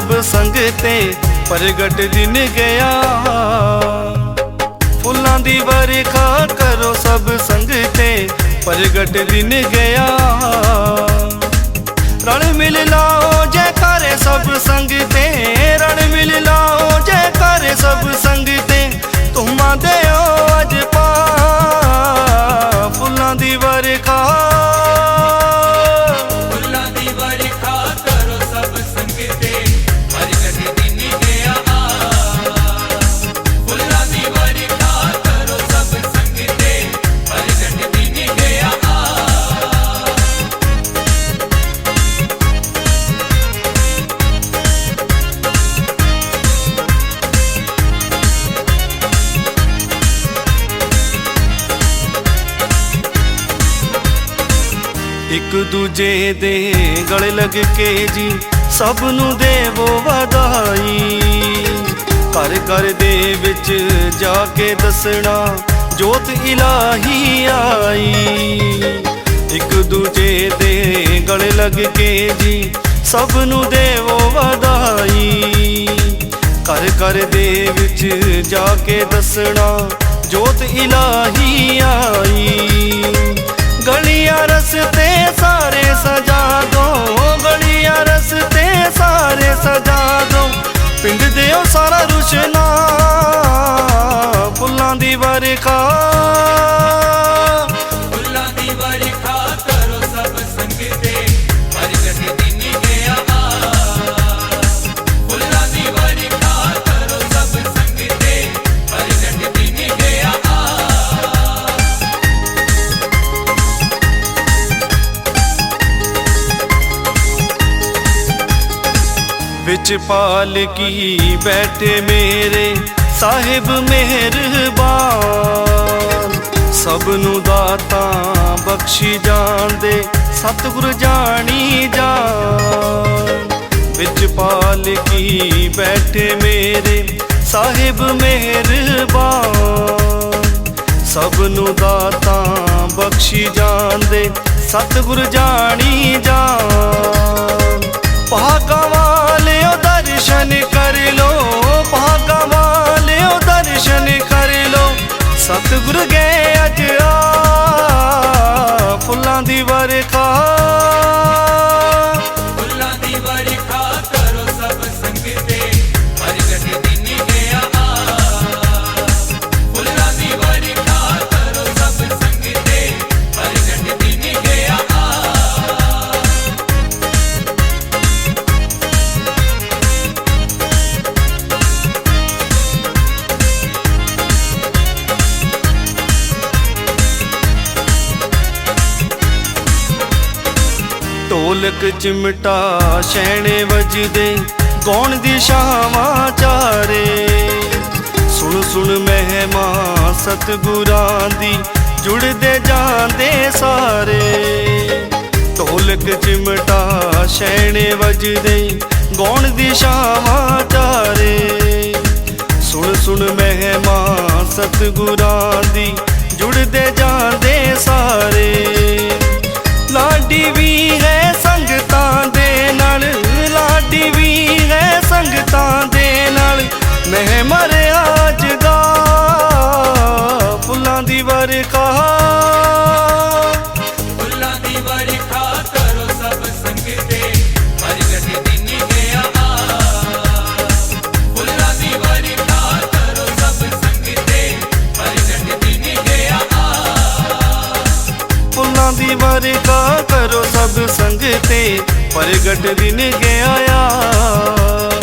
ਦੀ ਸਭ ਸੰਗ ਤੇ ਪ੍ਰਗਟ ਦਿਨ ਗਿਆ। ਫੁੱਲਾਂ ਦੀ ਵਰਖਾ ਕਰੋ ਸਭ ਸੰਗ ਤੇ ਪ੍ਰਗਟ ਦਿਨ ਗਿਆ। ਰਲ ਮਿਲ ਲਾਓ, ਜੈ ਕਰੇ ਸਭ ਸੰਗ ਤੇ। ਰਲ ਮਿਲ ਲਾਓ, ਜੈ ਕਰੇ ਸਭ ਸੰਗ ਤੇ। ਤੁਮਾਂ ਦਿਓ ਅਜ ਪਾ। ਫੁੱਲਾਂ ਦੀ ਵਰਖਾ ਇੱਕ ਦੂਜੇ ਦੇ ਗਲੇ ਲੱਗ ਕੇ ਜੀ ਸਭ ਨੂੰ ਦੇਵੋ ਵਧਾਈ। ਘਰ ਘਰ ਦੇ ਵਿੱਚ ਜਾ ਕੇ ਦੱਸਣਾ ਜੋਤ ਇਲਾਹੀ ਆਈ। ਇੱਕ ਦੂਜੇ ਦੇ ਗਲੇ ਲੱਗ ਕੇ ਜੀ ਸਭ ਨੂੰ ਦੇਵੋ ਵਧਾਈ। ਘਰ ਘਰ ਦੇ ਵਿੱਚ ਜਾ ਕੇ ਦੱਸਣਾ ਜੋਤ ਇਲਾਹੀ ਆਈ। ਗਲੀਆਂ ਰਸਤੇ ਸਾਰੇ ਸਜਾ ਦੋ ਗਲੀਆਂ ਰਸਤੇ ਸਾਰੇ ਸਜਾ ਦੋ। ਪਿੰਡ ਦੇ ਉਹ ਸਾਰਾ ਰੁਸ਼ਨਾ, ਫੁੱਲਾਂ ਦੀ ਵਰਖਾ। ਵਿੱਚ ਪਾਲਕੀ ਬੈਠੇ ਮੇਰੇ ਸਾਹਿਬ ਮਿਹਰਬਾਨ। ਸਭ ਨੂੰ ਦਾਤਾ ਬਖਸ਼ੀ ਜਾਂਦੇ, ਸਤਿਗੁਰ ਜਾਣੀ ਜਾਣ ਵਿੱਚ ਪਾਲਕੀ ਬੈਠੇ ਮੇਰੇ ਸਾਹਿਬ ਮਿਹਰਬਾਨ। ਸਭ ਨੂੰ ਦਾਤਾ ਬਖਸ਼ੀ ਜਾਂਦੇ, ਸਤਿਗੁਰ ਜਾਣੀ ਜਾਣ ਢੋਲਕ ਚਿਮਟਾ ਛੈਣੇ ਵਜਦੇ, ਗਾਉਣ ਦੀ ਸ਼ਾਵਾਂ ਚਾਰੇ। ਸੁਣ ਸੁਣ ਮਹਿਮਾ ਸਤਿਗੁਰਾਂ ਦੀ, ਜੁੜਦੇ ਜਾਂਦੇ ਸਾਰੇ। ਢੋਲਕ ਚਿਮਟਾ ਛੈਣੇ ਵਜਦੇ, ਗਾਉਣ ਦੀ ਸ਼ਾਵਾਂ ਚਾਰੇ। ਸੁਣ ਸੁਣ ਮਹਿਮਾ ਸਤਿਗੁਰਾਂ ਦੀ, ਜੁੜਦੇ ਜਾਂਦੇ ਸਾਰੇ। ਵਰਖਾ ਫੁੱਲਾਂ ਦੀ ਵਰਖਾ ਕਰੋ ਸਭ ਸੰਗਤੇ ਦਿਨ ਗਿਆ ਫੁੱਲਾਂ ਦੀ ਵਰਖਾ ਕਰੋ ਸਭ ਸੰਗਤੇ ਪ੍ਰਗਟ ਦਿਨ ਗਿਆ ਫੁੱਲਾਂ ਦੀ ਵਰਖਾ ਕਰੋ ਸਭ ਸੰਗ ਤੇ ਪ੍ਰਗਟ ਦਿਨ ਗਿਆ ਆ।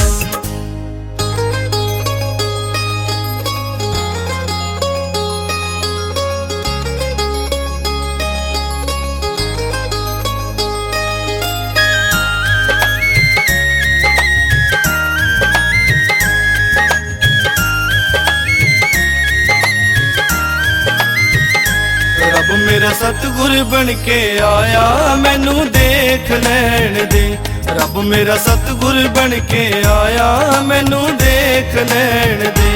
ਸਤਿਗੁਰ ਬਣ ਕੇ ਆਇਆ, ਮੈਨੂੰ ਦੇਖ ਲੈਣ ਦੇ। ਰੱਬ ਮੇਰਾ ਸਤਿਗੁਰ ਬਣ ਕੇ ਆਇਆ, ਮੈਨੂੰ ਦੇਖ ਲੈਣ ਦੇ।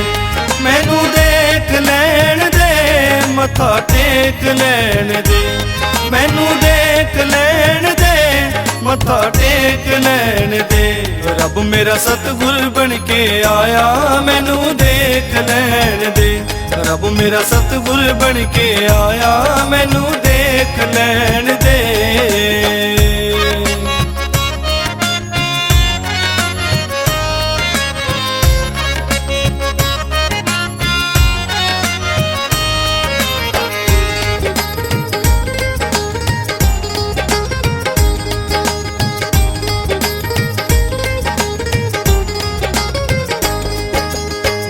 ਮੈਨੂੰ ਦੇਖ ਲੈਣ ਦੇ, ਮੱਥਾ ਟੇਕ ਲੈਣ ਦੇ। ਮੈਨੂੰ ਦੇਖ ਲੈਣ ਦੇ, ਮੱਥਾ ਟੇਕ ਲੈਣ ਦੇ। ਰੱਬ ਮੇਰਾ ਸਤਿਗੁਰ ਬਣ ਕੇ ਆਇਆ, ਮੈਨੂੰ ਦੇਖ ਲੈਣ ਦੇ। ਰੱਬ ਮੇਰਾ ਸਤਿਗੁਰ ਬਣ ਕੇ ਆਇਆ, ਮੈਨੂੰ ਦੇਖ ਲੈਣ ਦੇ।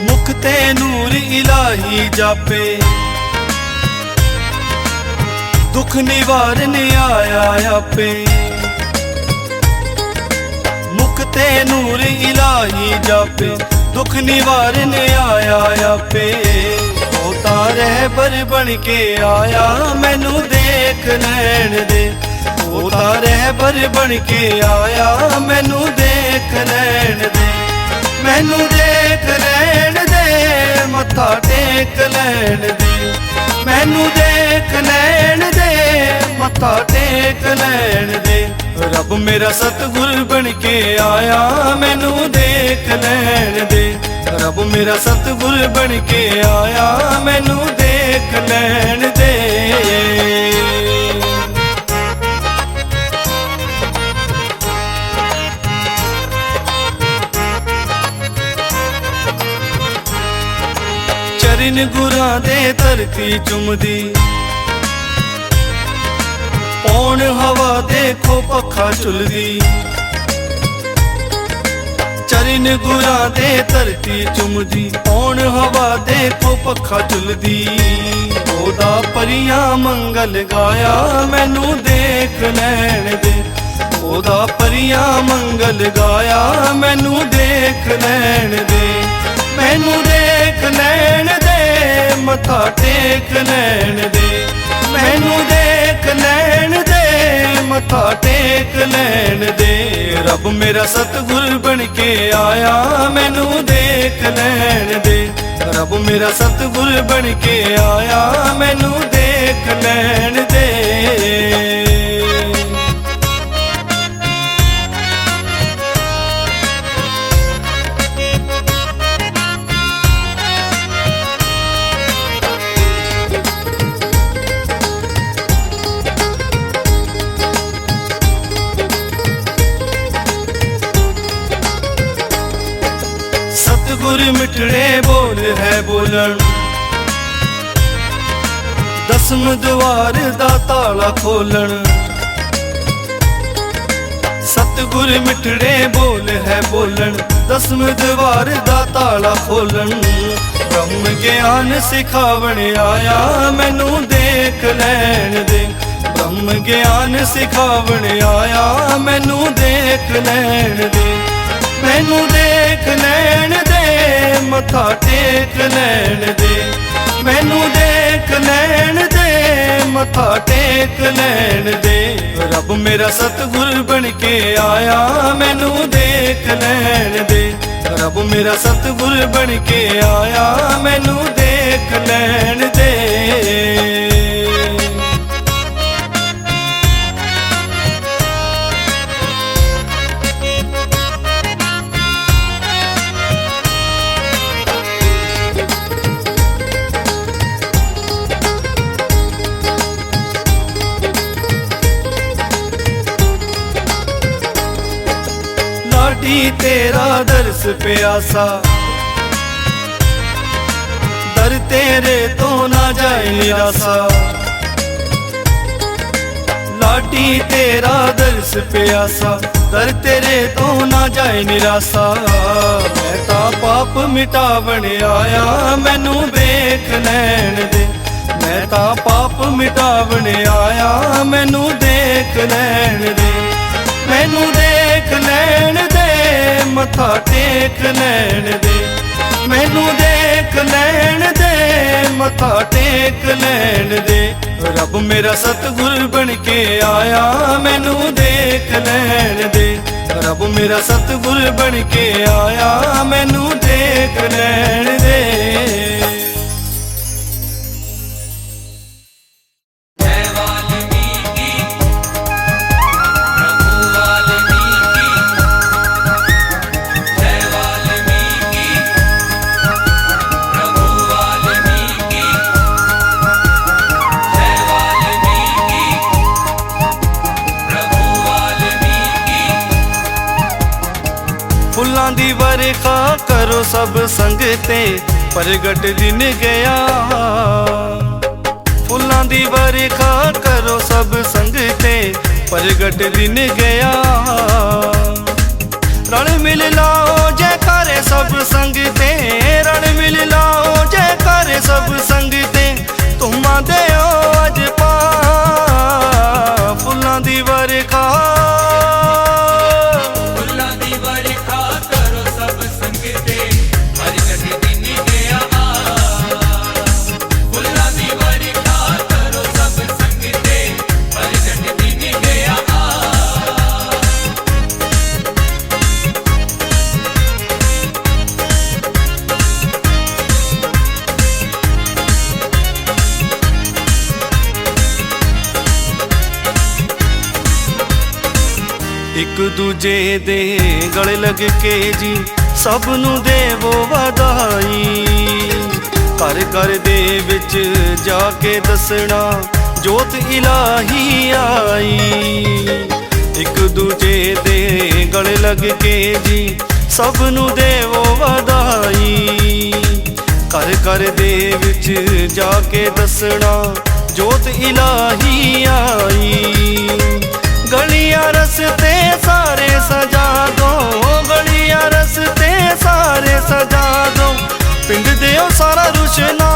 ਮੁਖ ਤੇ ਨੂਰ ਇਲਾਹੀ ਜਾਪੇ। ਦੁੱਖ ਨਿਵਾਰਨ ਆਇਆ ਆਪੇ। ਮੁਖ ਤੇ ਨੂਰ ਇਲਾਹੀ ਜਾਪੇ। ਦੁੱਖ ਨਿਵਾਰਨ ਆਇਆ ਆਪੇ। ਉਹ ਤਾਂ ਰਹਿਬਰ ਬਣ ਕੇ ਆਇਆ, ਮੈਨੂੰ ਦੇਖ ਲੈਣ ਦੇ। ਉਹ ਤਾਂ ਰਹਿਬਰ ਬਣ ਕੇ ਆਇਆ, ਮੈਨੂੰ ਦੇਖ ਲੈਣ ਦੇ। ਮੈਨੂੰ ਦੇਖ ਲੈਣ ਦੇ, ਮੱਥਾ ਟੇਕ ਲੈਣ ਦੇ। ਮੈਨੂੰ ਦੇਖ ਲੈਣ ਦੇ, ਮੱਥਾ ਟੇਕ ਲੈਣ ਦੇ। ਰੱਬ ਮੇਰਾ ਸਤਿਗੁਰ ਬਣ ਕੇ ਆਇਆ, ਮੈਨੂੰ ਦੇਖ ਲੈਣ ਦੇ। ਰੱਬ ਮੇਰਾ ਸਤਿਗੁਰ ਬਣ ਕੇ ਆਇਆ, ਮੈਨੂੰ ਦੇਖ ਲੈਣ ਦੇ ਗੁਰਾਂ ਦੇ ਧਰਤੀ ਚੁੰਮਦੀ। ਪੌਣ ਹਵਾ ਦੇਖੋ ਪੱਖਾ ਝੁਲਦੀ। ਚਰਨ ਗੁਰਾਂ ਦੇ ਧਰਤੀ ਚੁੰਮਦੀ। ਪੌਣ ਹਵਾ ਦੇਖੋ ਪੱਖਾ ਝੁਲਦੀ। ਉਹਦਾ ਪਰੀਆਂ ਮੰਗਲ ਗਾਇਆ ਮੈਨੂੰ ਦੇਖ ਲੈਣ ਦੇ। ਉਹਦਾ ਪਰੀਆਂ ਮੰਗਲ ਗਾਇਆ ਮੈਨੂੰ ਦੇਖ ਲੈਣ ਦੇ। ਮੈਨੂੰ ਮੱਥਾ ਟੇਕ ਲੈਣ ਦੇ, ਮੈਨੂੰ ਦੇਖ ਲੈਣ ਦੇ, ਮੱਥਾ ਟੇਕ ਲੈਣ ਦੇ। ਰੱਬ ਮੇਰਾ ਸਤਿਗੁਰ ਬਣ ਕੇ ਆਇਆ, ਮੈਨੂੰ ਦੇਖ ਲੈਣ ਦੇ। ਰੱਬ ਮੇਰਾ ਸਤਿਗੁਰ ਬਣ ਕੇ ਆਇਆ, ਮੈਨੂੰ ਦੇਖ ਲੈਣ ਮਿੱਠੜੇ ਬੋਲ ਹੈ ਬੋਲਣ। ਦਸਮ ਦਵਾਰ ਦਾ ਤਾਲਾ ਖੋਲਣ। ਸਤਿਗੁਰ ਮਿਠੜੇ ਬੋਲ ਹੈ ਬੋਲਣ। ਦਸਮ ਦਵਾਰ ਦਾ ਤਾਲਾ ਖੋਲਣ। ਬ੍ਰਹਮ ਗਿਆਨ ਸਿਖਾਵਣ ਆਇਆ, ਮੈਨੂੰ ਦੇਖ ਲੈਣ ਦੇ। ਬ੍ਰਹਮ ਗਿਆਨ ਸਿਖਾਵਣ ਆਇਆ, ਮੈਨੂੰ ਦੇਖ ਲੈਣ ਦੇ। ਮੈਨੂੰ ਦੇਖ ਲੈਣ ਮੱਥਾ ਟੇਕ ਲੈਣ ਦੇ। ਮੈਨੂੰ ਦੇਖ ਲੈਣ ਦੇ, ਮੱਥਾ ਟੇਕ ਲੈਣ ਦੇ। ਰੱਬ ਮੇਰਾ ਸਤਿਗੁਰ ਬਣ ਕੇ ਆਇਆ, ਮੈਨੂੰ ਦੇਖ ਲੈਣ ਦੇ। ਰੱਬ ਮੇਰਾ ਸਤਿਗੁਰ ਬਣ ਕੇ ਆਇਆ, ਮੈਨੂੰ ਦੇਖ ਲੈਣ ਦੇ। ਤੇਰਾ ਦਰਸ ਪਿਆਸਾ। ਦਰ ਤੇਰੇ ਤੋਂ ਨਾ ਜਾਏ ਨਿਰਾਸਾ। ਲਾਟੀ ਤੇਰਾ ਦਰਸ ਪਿਆਸਾ। ਦਰ ਤੇਰੇ ਤੋਂ ਨਾ ਜਾਏ ਨਿਰਾਸਾ। ਮੈਂ ਤਾਂ ਪਾਪ ਮਿਟਾਵਣ ਆਇਆ, ਮੈਨੂੰ ਵੇਖ ਲੈਣ ਦੇ। ਮੈਂ ਤਾਂ ਪਾਪ ਮਿਟਾਵਣ ਆਇਆ, ਮੈਨੂੰ ਦੇਖ ਲੈਣ ਦੇ। ਮੈਨੂੰ ਦੇਖ ਲੈਣ ਮੱਥਾ ਟੇਕ ਲੈਣ ਦੇ। ਮੈਨੂੰ ਦੇਖ ਲੈਣ ਦੇ, ਮੱਥਾ ਟੇਕ ਲੈਣ ਦੇ। ਰੱਬ ਮੇਰਾ ਸਤਿਗੁਰ ਬਣ ਕੇ ਆਇਆ, ਮੈਨੂੰ ਦੇਖ ਲੈਣ ਦੇ। ਰੱਬ ਮੇਰਾ ਸਤਿਗੁਰ ਬਣ ਕੇ ਆਇਆ, ਮੈਨੂੰ ਦੇਖ ਲੈਣ ਦੇ। ਪ੍ਰਗਟ ਦਿਨ ਗਿਆ। ਫੁੱਲਾਂ ਦੀ ਵਰਖਾ ਕਰੋ ਸਭ ਸੰਗ ਤੇ, ਪ੍ਰਗਟ ਦਿਨ ਗਿਆ। ਰਲ ਮਿਲ ਲਾਓ ਜੈਕਾਰੇ ਸਭ ਸੰਗ ਤੇ, ਰਲ ਮਿਲ ਲਾਓ ਜੈਕਾਰੇ ਸਭ ਸੰਗ ਤੇ, ਤੁਮਾਂ ਦਿਓ ਅਜ ਪਾ ਫੁੱਲਾਂ ਦੀ ਵਰਖਾ ਇੱਕ ਦੂਜੇ ਦੇ ਗਲੇ ਲੱਗ ਕੇ ਜੀ ਸਭ ਨੂੰ ਦੇਵੋ ਵਧਾਈ। ਘਰ ਘਰ ਦੇ ਵਿੱਚ ਜਾ ਕੇ ਦੱਸਣਾ ਜੋਤ ਇਲਾਹੀ ਆਈ। ਇੱਕ ਦੂਜੇ ਦੇ ਗਲੇ ਲੱਗ ਕੇ ਜੀ ਸਭ ਨੂੰ ਦੇਵੋ ਵਧਾਈ। ਘਰ ਘਰ ਦੇ ਵਿੱਚ ਜਾ ਕੇ ਦੱਸਣਾ ਜੋਤ ਇਲਾਹੀ ਆਈ। ਗਲੀਆਂ ਰਸਤੇ ਸਾਰੇ ਸਜਾ ਦੋ ਗਲੀਆਂ ਰਸਤੇ ਸਾਰੇ ਸਜਾ ਦੋ। ਪਿੰਡ ਦੇ ਉਹ ਸਾਰਾ ਰੁਸ਼ਨਾ,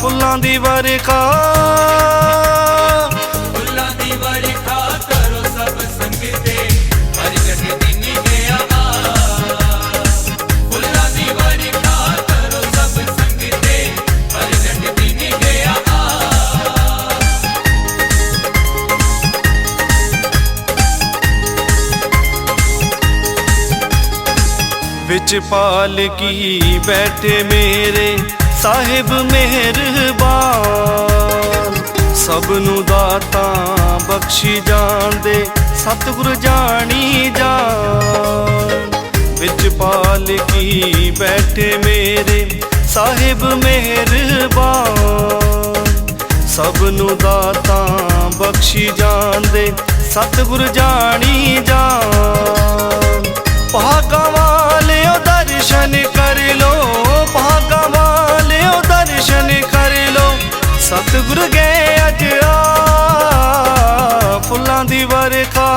ਫੁੱਲਾਂ ਦੀ ਵਰਖਾ। ਵਿੱਚ ਪਾਲਕੀ ਬੈਠੇ ਮੇਰੇ ਸਾਹਿਬ ਮਿਹਰਬਾਨ ਸਭ ਨੂੰ ਦਾਤਾ ਬਖਸ਼ੀ ਜਾਣਦੇ ਸਤਿਗੁਰ ਜਾਣੀ ਜਾਣ ਵਿੱਚ ਪਾਲਕੀ ਬੈਠੇ ਮੇਰੇ ਸਾਹਿਬ ਮਿਹਰਬਾਨ ਸਭ ਨੂੰ ਦਾਤਾ ਬਖਸ਼ੀ ਜਾਣਦੇ ਸਤਿਗੁਰ ਜਾਣੀ ਜਾਣ ਭਾਗਾ ਦਰਸ਼ਨ ਕਰ ਲੋ, ਭਾਗਾ ਵਾਲਿਓ ਦਰਸ਼ਨ ਕਰ ਲੋ। ਸਤਿਗੁਰ ਗਏ ਅੱਜ ਆ, ਫੁੱਲਾਂ ਦੀ ਵਰਖਾ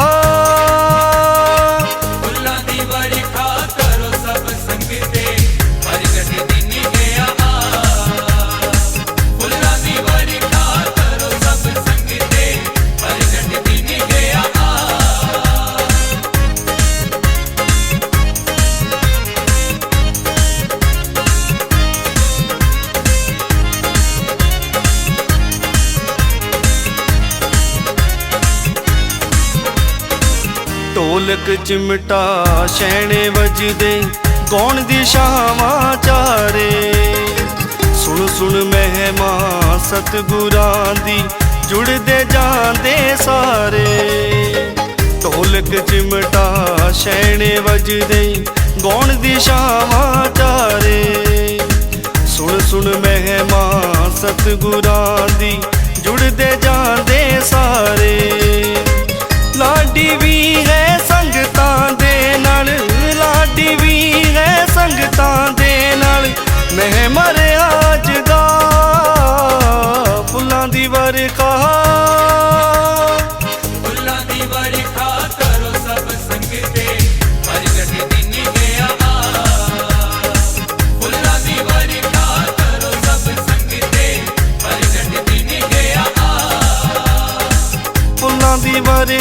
ਢੋਲਕ ਚਿਮਟਾ ਛੈਣੇ ਵੱਜਦੇ, ਗਾਉਣ ਦੀ ਸ਼ਾਵਾਂ ਚਾਰੇ। ਸੁਣ ਸੁਣ ਮਹਿਮਾ ਸਤਿਗੁਰਾਂ ਦੀ, ਜੁੜਦੇ ਜਾਂਦੇ ਸਾਰੇ। ਢੋਲਕ ਚਿਮਟਾ ਛੈਣੇ ਵੱਜਦੇ, ਗਾਉਣ ਦੀ ਸ਼ਾਵਾਂ ਚਾਰੇ। ਸੁਣ ਸੁਣ ਮਹਿਮਾ ਸਤਿਗੁਰਾਂ ਦੀ, ਜੁੜਦੇ ਜਾਂਦੇ ਸਾਰੇ। ਲਾਡੀ ਵੀ ਹੈ ਸੰਗਤਾਂ ਦੇ ਨਾਲ, ਲਾਡੀ ਵੀ ਹੈ ਸੰਗਤਾਂ ਦੇ ਨਾਲ। ਮੈਂ ਮਰਿਆ ਜਗਾ ਫੁੱਲਾਂ ਦੀ ਵਰਖਾ ਫੁੱਲਾਂ ਦੀ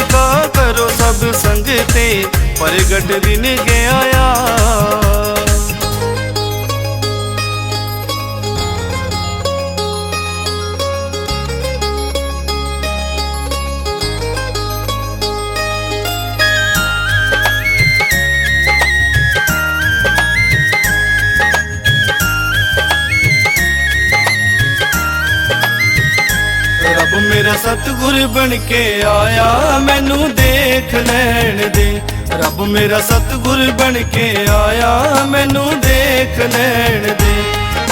ਕਰੋ ਸਭ ਸੰਗ ਤੇ ਪ੍ਰਗਟ ਦਿਨ ਗਿਆ ਆ। ਮੇਰਾ ਸਤਿਗੁਰ ਬਣ ਕੇ ਆਇਆ, ਮੈਨੂੰ ਦੇਖ ਲੈਣ ਦੇ। ਰੱਬ ਮੇਰਾ ਸਤਿਗੁਰ ਬਣ ਕੇ ਆਇਆ, ਮੈਨੂੰ ਦੇਖ ਲੈਣ ਦੇ।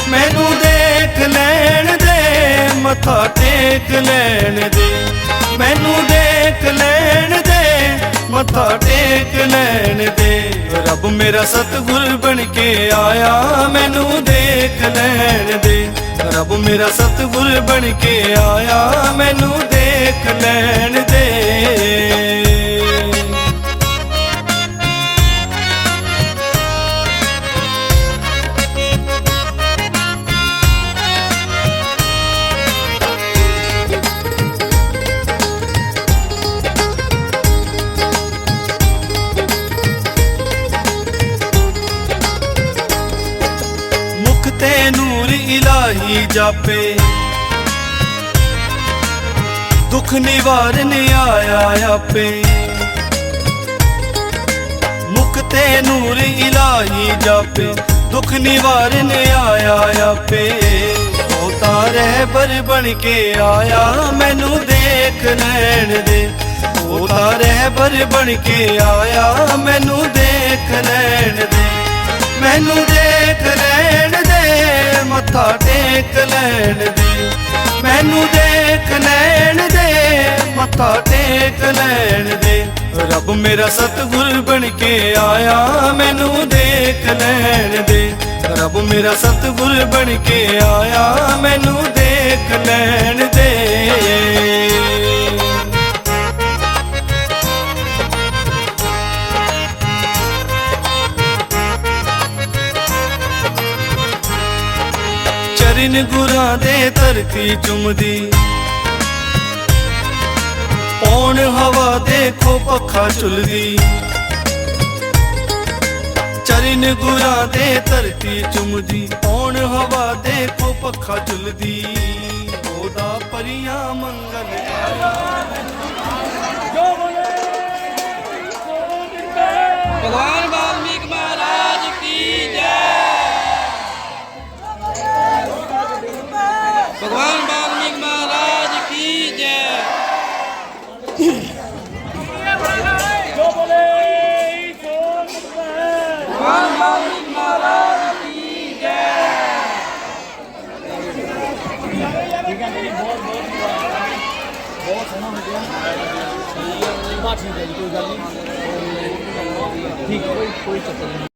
ਮੈਨੂੰ ਦੇਖ ਲੈਣ ਦੇ, ਮੱਥਾ ਟੇਕ ਲੈਣ ਦੇ। ਮੈਨੂੰ ਦੇਖ ਲੈਣ ਦੇ ਮੱਥਾ ਟੇਕ ਲੈਣ ਦੇ। ਰੱਬ ਮੇਰਾ ਸਤਿਗੁਰ ਬਣ ਕੇ ਆਇਆ, ਮੈਨੂੰ ਦੇਖ ਲੈਣ ਦੇ। ਰੱਬ ਮੇਰਾ ਸਤਿਗੁਰ ਬਣ ਕੇ ਆਇਆ, ਮੈਨੂੰ ਦੇਖ ਲੈਣ ਦੇ। ਇਲਾਹੀ ਜਾਪੇ। ਦੁੱਖ ਨਿਵਾਰਨ ਆਇਆ ਆਪੇ। ਮੁਖ ਨੂਰ ਇਲਾਹੀ ਜਾਪੇ। ਦੁੱਖ ਨਿਵਾਰਨ ਆਇਆ ਆਪੇ। ਉਹ ਤਾਂ ਰਹਿਬਰ ਬਣ ਕੇ ਆਇਆ ਮੈਨੂੰ ਦੇਖ ਲੈਣ ਦੇ। ਉਹ ਤਾਂ ਰਹਿਬਰ ਬਣ ਕੇ ਆਇਆ ਮੈਨੂੰ ਦੇਖ ਲੈਣ ਦੇ। ਮੈਨੂੰ ਦੇਖ ਲੈਣ ਮੱਥਾ ਟੇਕ ਲੈਣ ਦੇ। ਮੈਨੂੰ ਦੇਖ ਲੈਣ ਦੇ, ਮੱਥਾ ਟੇਕ ਲੈਣ ਦੇ। ਰੱਬ ਮੇਰਾ ਸਤਿਗੁਰ ਬਣ ਕੇ ਆਇਆ, ਮੈਨੂੰ ਦੇਖ ਲੈਣ ਦੇ। ਰੱਬ ਮੇਰਾ ਸਤਿਗੁਰ ਬਣ ਕੇ ਆਇਆ, ਮੈਨੂੰ ਦੇਖ ਲੈਣ ਦੇ। ਬਿਨ ਗੁਰਾਂ ਦੇ ਧਰਤੀ ਚੁੰਮਦੀ। ਪੌਣ ਹਵਾ ਦੇਖੋ ਪੱਖਾ ਚੁਲਦੀ ਚਰਨ ਗੁਰਾਂ ਦੇ ਧਰਤੀ ਚੁੰਮਦੀ। ਪੌਣ ਹਵਾ ਦੇਖੋ ਪੱਖਾ ਚੁਲਦੀ ਉਹਦਾ ਪਰੀਆਂ ਮੰਗਲ ਆਇਆ ਭਗਵਾਨ ਬਾ こいちゃったね。